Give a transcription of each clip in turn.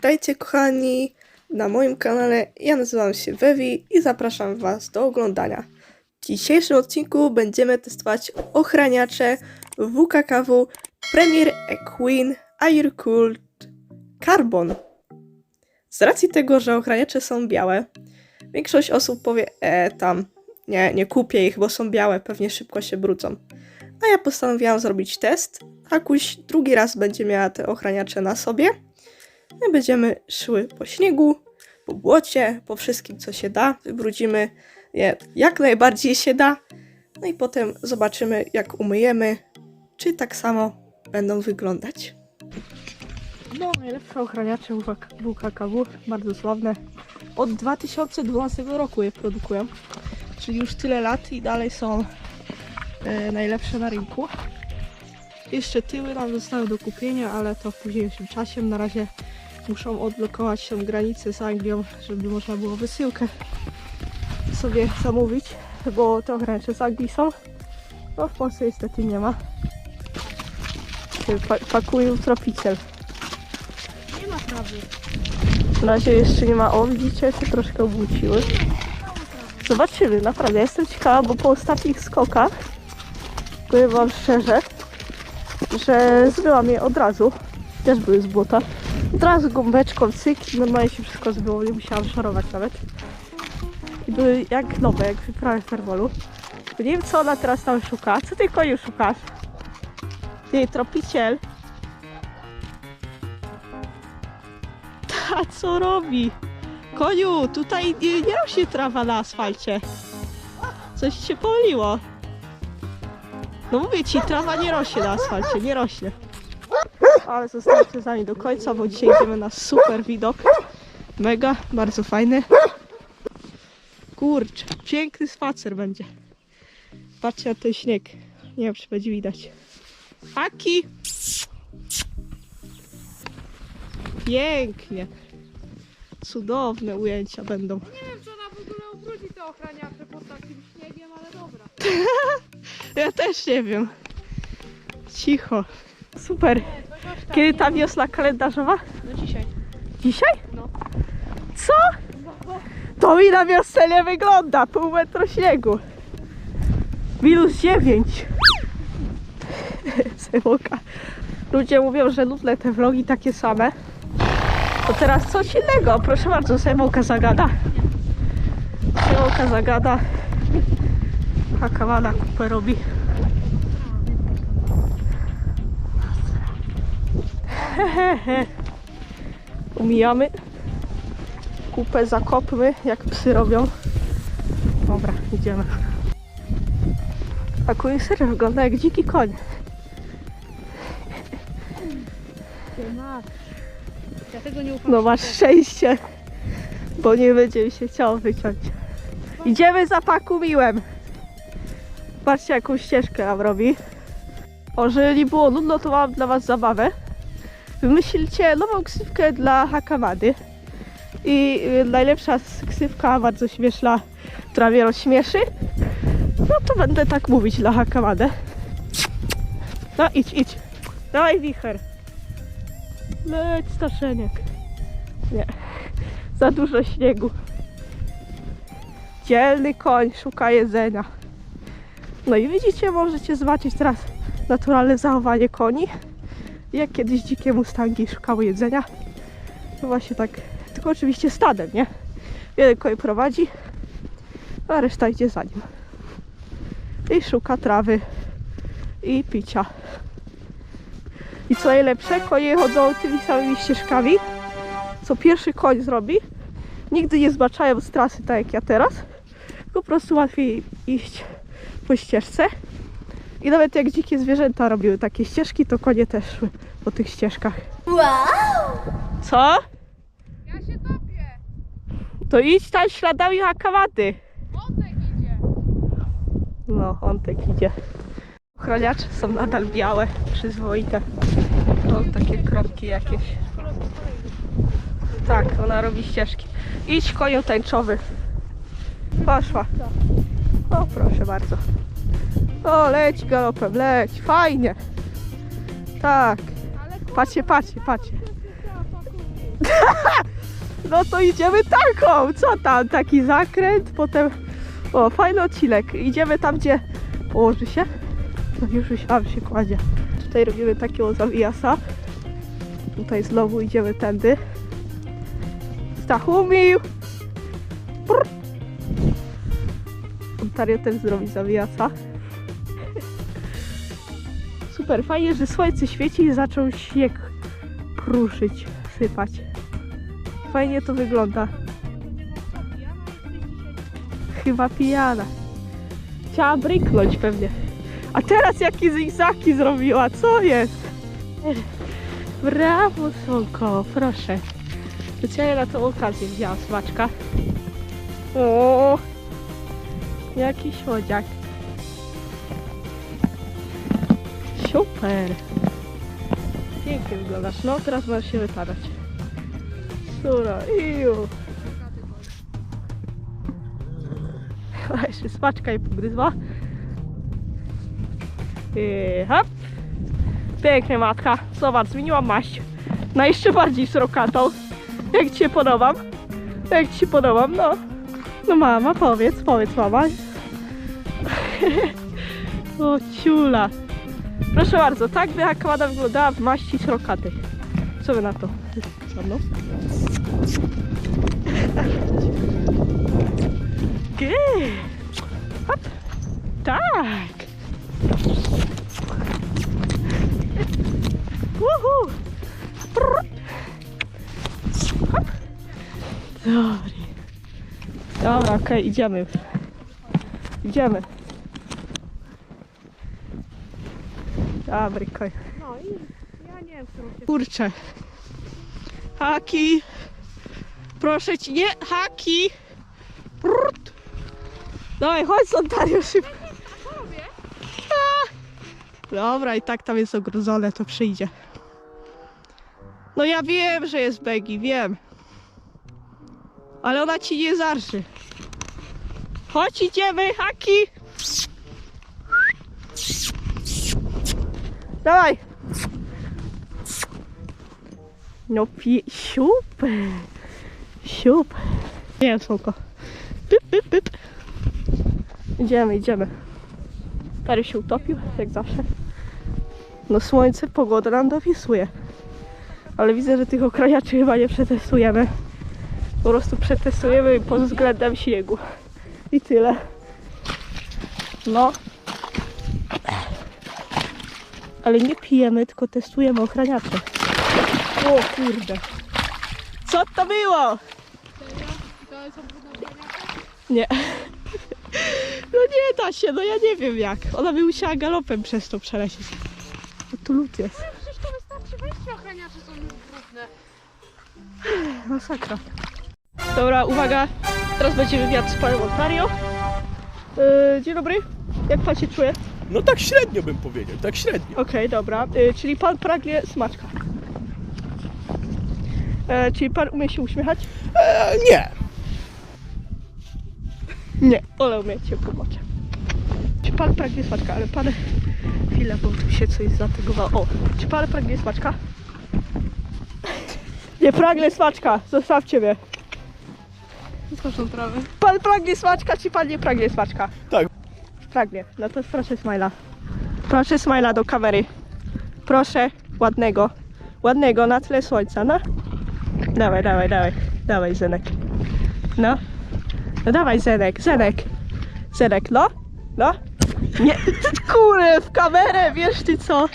Witajcie kochani na moim kanale. Ja nazywam się Wewi i zapraszam Was do oglądania. W dzisiejszym odcinku będziemy testować ochraniacze WKKW Premier Equine Air Cooled Carbon. Z racji tego, że ochraniacze są białe, większość osób powie, e, tam, nie, nie kupię ich, bo są białe, pewnie szybko się brudzą. A ja postanowiłam zrobić test. Akuś drugi raz będzie miała te ochraniacze na sobie. My będziemy szły po śniegu, po błocie, po wszystkim, co się da. Wybrudzimy je jak najbardziej się da. No i potem zobaczymy, jak umyjemy, czy tak samo będą wyglądać. No, najlepsze ochraniacze WKKW, bardzo sławne. Od 2012 roku je produkują, czyli już tyle lat i dalej są e, najlepsze na rynku. Jeszcze tyły nam zostały do kupienia, ale to w późniejszym czasie. Na razie muszą odblokować tą granicę z Anglią, żeby można było wysyłkę sobie zamówić, bo te ogranicze z Anglii są. No w Polsce niestety nie ma. Pa pakują tropiciel. Nie ma trawy. Na razie jeszcze nie ma. O, widzicie, się troszkę obróciły. Zobaczymy, naprawdę. Jestem ciekawa, bo po ostatnich skokach powiem wam szczerze, że zbyłam je od razu. Też były z błota. Od razu gąbeczką, cyk normalnie się wszystko zbyło, nie musiałam szorować nawet. I były jak nowe, jak wyprawy w fermolu. Tylko Nie wiem co ona teraz tam szuka. Co ty koniu szukasz? Ty, tropiciel. Ta co robi? Koniu, tutaj nie, nie rośnie trawa na asfalcie. Coś się pomyliło. No mówię ci, trawa nie rośnie na asfalcie, nie rośnie. Ale zostańcie z nami do końca, bo dzisiaj idziemy na super widok. Mega, bardzo fajny. Kurczę, piękny spacer będzie. Patrzcie na ten śnieg. Nie wiem, czy będzie widać. Aki! Pięknie. Cudowne ujęcia będą. Nie wiem, czy ona w ogóle obróci te ochraniacze pod takim śniegiem, ale dobra. Ja też nie wiem. Cicho. Super. Kiedy ta wiosna kalendarzowa? No dzisiaj. Dzisiaj? No. Co? To mi na wiosnę nie wygląda. Pół metra śniegu. Minus 9. Semoka. Ludzie mówią, że nudne te vlogi takie same. To teraz coś innego. Proszę bardzo, Semoka zagada. Semoka zagada. Hakawana kupę robi. Umijamy. Kupę zakopmy, jak psy robią. Dobra, idziemy. A kuj serio wygląda jak dziki koń. No masz szczęście, bo nie będzie mi się chciało wyciąć. Idziemy za pakumiłem. Patrzcie jaką ścieżkę nam robi. O, nie było nudno, to mam dla was zabawę. Wymyślcie nową ksywkę dla Hakamady. I y, najlepsza ksywka, bardzo śmieszna, która mnie rozśmieszy. No to będę tak mówić dla Hakamadę. No idź, idź. Dawaj wicher. Leć staszeniek. Nie. Za dużo śniegu. Dzielny koń szuka jedzenia. No i widzicie, możecie zobaczyć teraz naturalne zachowanie koni. Jak kiedyś dzikie mustangi szukały jedzenia. No właśnie tak, tylko oczywiście stadem, nie? Jeden koń prowadzi, a reszta idzie za nim. I szuka trawy i picia. I co najlepsze, konie chodzą tymi samymi ścieżkami, co pierwszy koń zrobi. Nigdy nie zbaczają z trasy tak jak ja teraz. Po prostu łatwiej iść po ścieżce. I nawet jak dzikie zwierzęta robiły takie ścieżki, to konie też szły po tych ścieżkach. Co? Ja się topię. To idź tam śladami hakawady. Wątek idzie. No, on tak idzie. Ochraniacze są nadal białe, przyzwoite. O, takie kropki jakieś. Tak, ona robi ścieżki. Idź koniu tęczowy. Poszła. O, proszę bardzo. O, leć galopem, leć. Fajnie. Tak. Patrzcie, patrzcie, patrzcie. No to idziemy taką. Co tam? Taki zakręt, potem... O, fajny odcinek. Idziemy tam, gdzie położy się. No już myślałam, się kładzie. Tutaj robimy takiego zawijasa. Tutaj znowu idziemy tędy. Stachumił! Brr. Ontario też zrobi zawijasa. Super, fajnie, że słońce świeci i zaczął śnieg kruszyć, sypać. Fajnie to wygląda. Chyba pijana. Chciała bryknąć pewnie. A teraz jakie zigzaki zrobiła, co jest? Brawo, Solko, proszę. Specjalnie na tą okazję wzięła smaczka. O, jaki słodziak. Super. Pięknie wyglądasz. No, teraz możesz się wypadać. Sura, iu. A jeszcze smaczka i pogryzła. I hop. Pięknie matka. Zobacz, zmieniłam maść. Na jeszcze bardziej srokatą. Jak ci się podobam? Jak ci się podobam? No. No mama, powiedz, powiedz mama. o ciula. Proszę bardzo, tak by akwada wyglądała w maści srokaty. Co wy na to? No? Good. Hop. Tak. Woohoo. Hop. Dobry. Dobra, okej, idziemy już. Idziemy. Dobry, koj. No i ja nie wiem, którą się... Kurczę. Haki. Proszę ci, nie, haki. Brrrt. Dawaj, chodź z Ontario szybko. Dobra, i tak tam jest ogrodzone, to przyjdzie. No ja wiem, że jest Begi, wiem. Ale ona ci nie zarży. Chodź, idziemy, haki. Dawaj. No pi... Super. Super. Nie słonko. Idziemy, idziemy. Stary się utopił, jak zawsze. No słońce, pogoda nam dopisuje. Ale widzę, że tych okrajaczy chyba nie przetestujemy. Po prostu przetestujemy pod względem śniegu. I tyle. No. Ale nie pijemy, tylko testujemy ochraniacze. O kurde. Co to było? Nie. No nie da się, no ja nie wiem jak. Ona by musiała galopem przez to przelecieć. No tu lód jest. Przecież to wystarczy wejście ochraniacze są brudne. Masakra. Dobra, uwaga. Teraz będzie wywiad z panem Ontario. Yy, dzień dobry. Jak pan się czuje? No tak średnio bym powiedział, tak średnio. Okej, dobra. Yy, czyli pan pragnie smaczka. E, czyli pan umie się uśmiechać? E, nie. Nie, ale umie cię pomoże. Czy pan pragnie smaczka? Ale pan... Chwilę, bo tu się coś zategowało. O, czy pan pragnie smaczka? Nie pragnę smaczka, zostawcie mnie. Proszę prawy. Pan pragnie smaczka, czy pan nie pragnie smaczka? Tak. Pragnie. No to proszę smajla. Proszę smajla do kamery. Proszę, ładnego. Ładnego na tle słońca, no. Dawaj, dawaj, dawaj. Dawaj, Zenek. No. No dawaj, Zenek, Zenek. Zenek, no. No. Nie, kurde, w kamerę, wiesz ty co?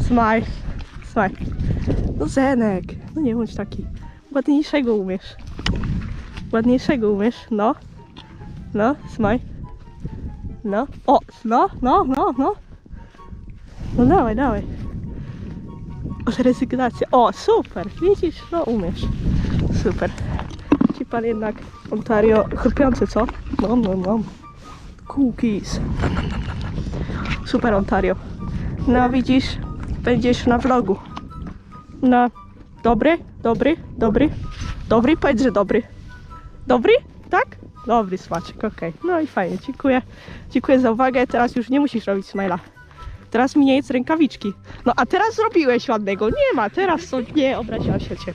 Smaj. Smaj. No Zenek, no nie bądź taki. Ładniejszego umiesz. Ładniejszego umiesz, no. No, smaj. No. O, no, no, no, no. No dawaj, dawaj. Rezygnacja. O, super. Widzisz, no umiesz. Super. Ci pan jednak Ontario chrupiący, co? No, no, no. Cookies. Super Ontario. No widzisz, będziesz na vlogu. No. Dobry, dobry, dobry. Dobry, powiedz, że dobry. Dobry? Tak? Dobry smaczek, okej. No i fajnie, dziękuję. Dziękuję za uwagę. Teraz już nie musisz robić smajla. Teraz mi nie jest rękawiczki. No a teraz zrobiłeś ładnego. Nie ma, teraz to nie obraziłam się cię.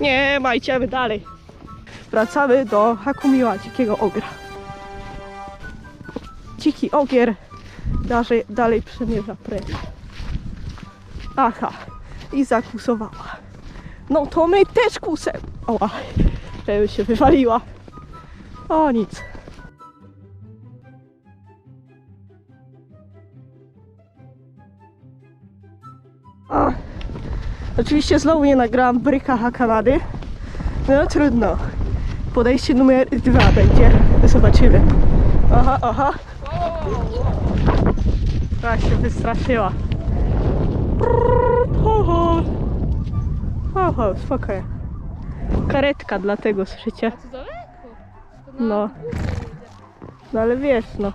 Nie ma, idziemy dalej. Wracamy do Hakumiła, dzikiego ogra. Dziki ogier dalej, dalej przemierza precz. Aha, i zakusowała. No to my też kusem. Oła, żeby się wywaliła. O nic. A, oczywiście znowu nie nagrałam bryka Hakanady. No trudno. Podejście numer dwa będzie. Zobaczymy. Aha, aha. Tak się wystraszyła. Ho, ho. Ho, ho, spokojnie. Karetka dlatego, słyszycie? To daleko. To na No. No ale wiesz, no.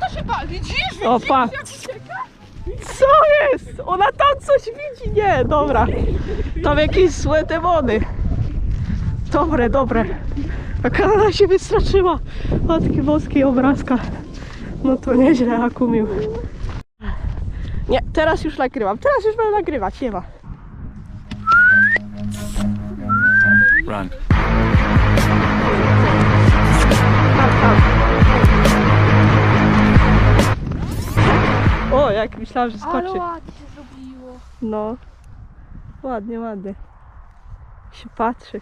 To się pa, widzisz? O. Co jest? Ona tam coś widzi? Nie, dobra. Tam jakieś złe demony. Dobre, dobre. A Kanada się wystraszyła. Matki boskiej obrazka. No to nieźle akumił. Nie, teraz już nagrywam. Teraz już będę nagrywać, nie ma. Run. O, jak myślałam, że Ale skoczy. ładnie się zrobiło. No. Ładnie, ładnie. Się patrzy.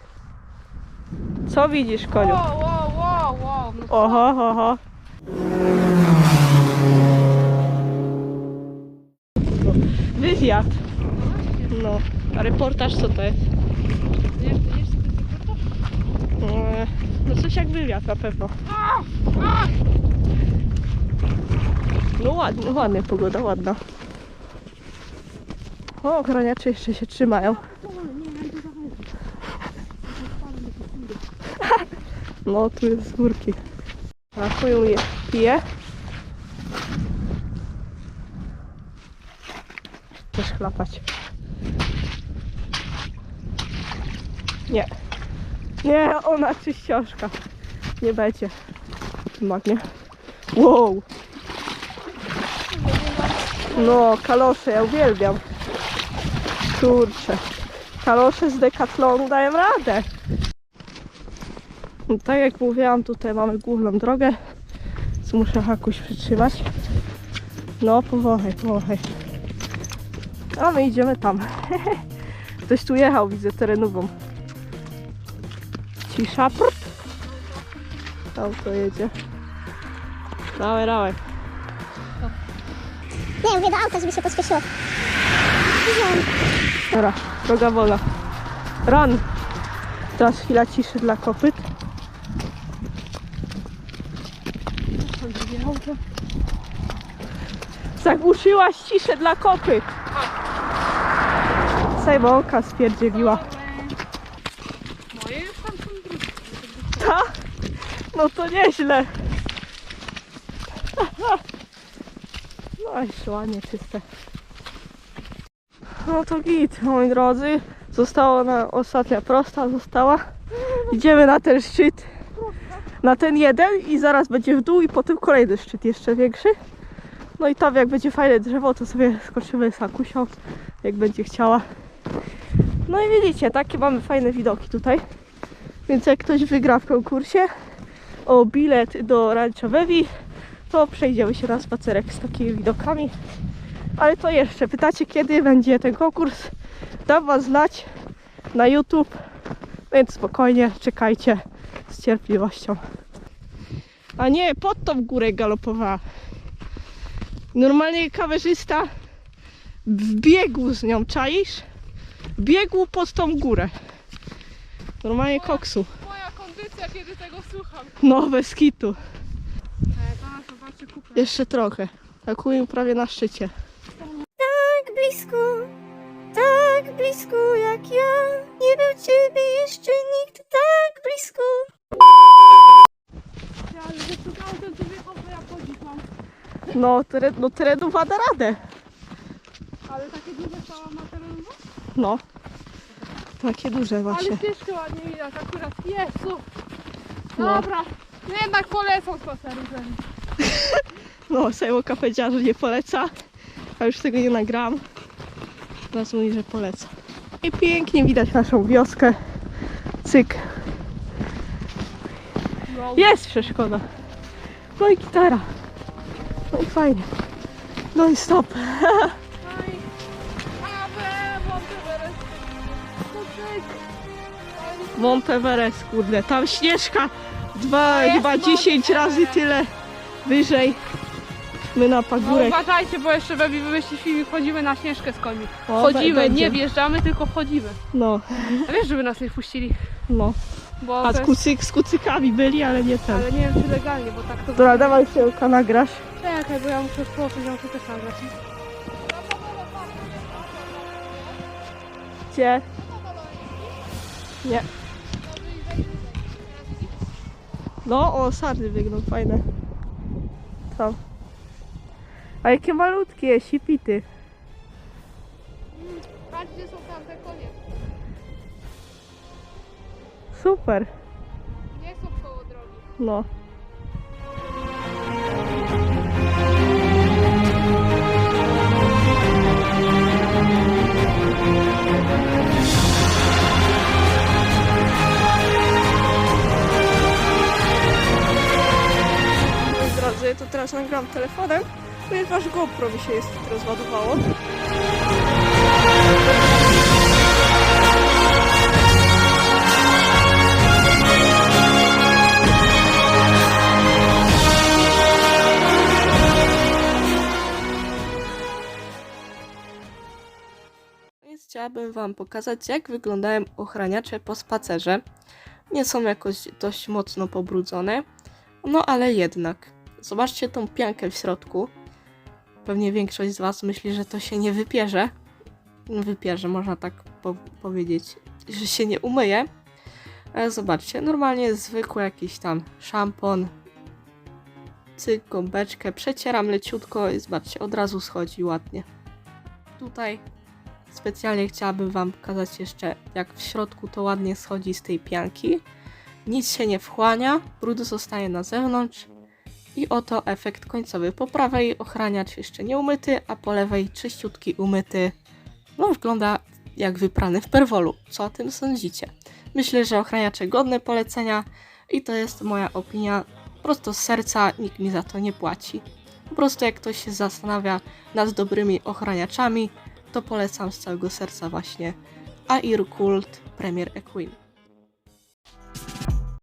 Co widzisz, koniu? Wow, wow, wow, wow. No co? Oho, oho. Wywiad. No. A reportaż co to jest? Wiesz, wiesz, co to jest reportaż? E, No coś jak wywiad na pewno. No ładnie, ładnie pogoda, ładna. O, ochroniacze jeszcze się trzymają. No, tu jest z górki. A chuju je pije. Też chlapać. Nie. Nie, ona czyścioszka. Nie będzie. Magnie. Wow. No, kalosze, ja uwielbiam. Kurczę. Kalosze z Decathlonu dają radę. No, tak jak mówiłam, tutaj mamy główną drogę. Więc muszę hakuś przytrzymać. No, powąchaj, powąchaj. A my idziemy tam. Ktoś tu jechał, widzę terenową. Cisza. Prut. Auto jedzie. Dawaj, dawaj. Nie, mówię do auta, żeby się pośpieszyło. Dobra, droga wolna. Run! Teraz chwila ciszy dla kopyt. Zagłuszyłaś ciszę dla kopyt. Sejmolka spierdzieliła. Moje już tam są drugie. Ta? No to nieźle. No i szłanie czyste. No to git, moi drodzy. Została na ostatnia prosta została. Idziemy na ten szczyt. Na ten jeden i zaraz będzie w dół i potem kolejny szczyt jeszcze większy. No i tam jak będzie fajne drzewo, to sobie skoczymy z Akusią, jak będzie chciała. No i widzicie, takie mamy fajne widoki tutaj. Więc jak ktoś wygra w konkursie o bilet do Rancho Vevi, to przejdziemy się na spacerek z takimi widokami. Ale to jeszcze, pytacie kiedy będzie ten konkurs? Dam was znać na YouTube, więc spokojnie czekajcie z cierpliwością. A nie, pod tą górę galopowała. Normalnie kamerzysta w biegu z nią, czaisz? Biegł pod tą górę. Normalnie koksu. Moja kondycja, kiedy tego słucham. No, bez kitu. Kupę. Jeszcze trochę. Akuję prawie na szczycie. Tak blisko, tak blisko jak ja. Nie był ciebie jeszcze nikt tak blisko. Ja, ale że tu autem sobie to ja mam. No, teren, no terenów ma da radę. Ale takie duże cała materiałowe? No. Takie duże właśnie. Ale ścieżkę ładnie widać akurat. Jezu. No. Dobra. No jednak polecam spacery. No, Sejmoka powiedziała, że nie poleca, a już tego nie nagram. Teraz mówi, że poleca. I pięknie widać naszą wioskę. Cyk. Jest przeszkoda. No i gitara. No i fajnie. No i stop. Monteverest, kurde, tam Śnieżka dwa, chyba 10 razy tyle wyżej. My na No pagórek. uważajcie, bo jeszcze we wymyśli filmik, chodzimy na Śnieżkę z koni. O, Chodzimy, będzie. nie wjeżdżamy, tylko wchodzimy. No, A wiesz, żeby nas nie wpuścili, no. bo A to z, jest, kucyk, z kucykami byli, ale nie ten. ale nie wiem czy legalnie, bo tak to... Dobra, dawaj się nagrasz. Czekaj, bo ja muszę spłoczyć, ja muszę też nagrać. Gdzie? Nie. No, o, sarny biegną, fajne. Tam. A jakie malutkie, sipity. Patrz, gdzie są tamte konie. Super. Nie są koło drogi. No. Telefonem, ponieważ GoPro mi się jest rozładowało. Więc chciałabym Wam pokazać, jak wyglądają ochraniacze po spacerze. Nie są jakoś dość mocno pobrudzone, no ale jednak. Zobaczcie tą piankę w środku. Pewnie większość z Was myśli, że to się nie wypierze. Wypierze, można tak po powiedzieć, że się nie umyje. Ale zobaczcie, normalnie zwykły jakiś tam szampon. Cyk, gąbeczkę, przecieram leciutko i zobaczcie, od razu schodzi ładnie. Tutaj specjalnie chciałabym Wam pokazać jeszcze, jak w środku to ładnie schodzi z tej pianki. Nic się nie wchłania, brud zostaje na zewnątrz. I oto efekt końcowy. Po prawej ochraniacz jeszcze nie umyty, a po lewej czyściutki umyty. No wygląda jak wyprany w perwolu. Co o tym sądzicie? Myślę, że ochraniacze godne polecenia i to jest moja opinia prosto z serca, nikt mi za to nie płaci. Po prostu jak ktoś się zastanawia nad dobrymi ochraniaczami, to polecam z całego serca właśnie Air Cult Premier Equine.